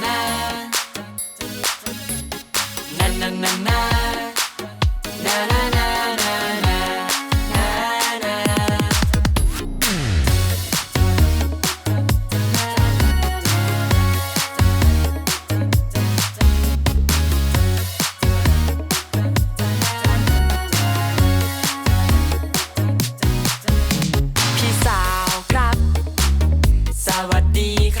na สวัสดีค่ะ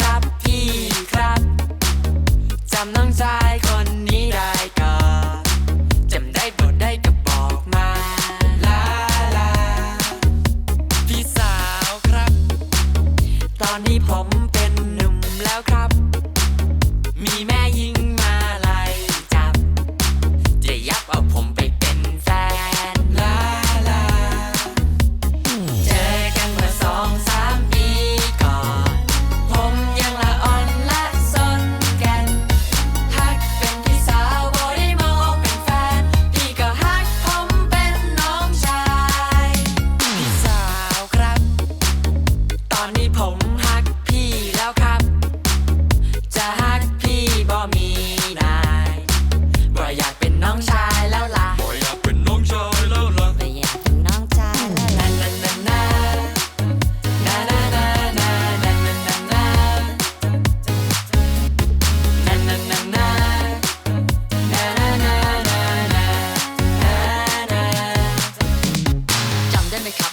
I need pull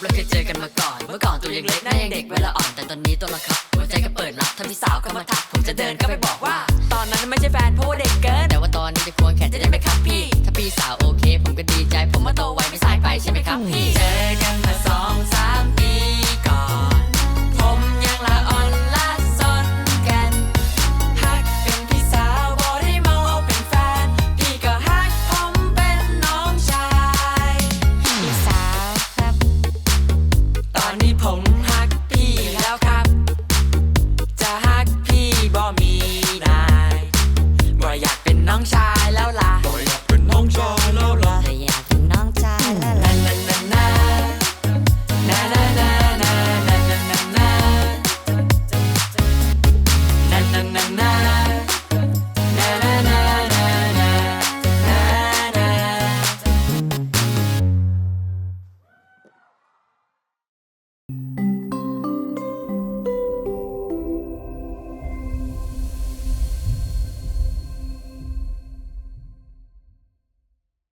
เราเคยเจอกันมาก่อน เมื่อก่อนตัวยังเล็กน่ายังเด็กเวลาอ่อน แต่ตอนนี้ตัวละครับหัวใจก็เปิดรับถ้ามีสาวเข้ามาทักผมจะเดินก็ไปบอกว่า ตอนนั้นไม่ใช่แฟนเพราะว่าเด็ก น้องชายแล้วล่ะ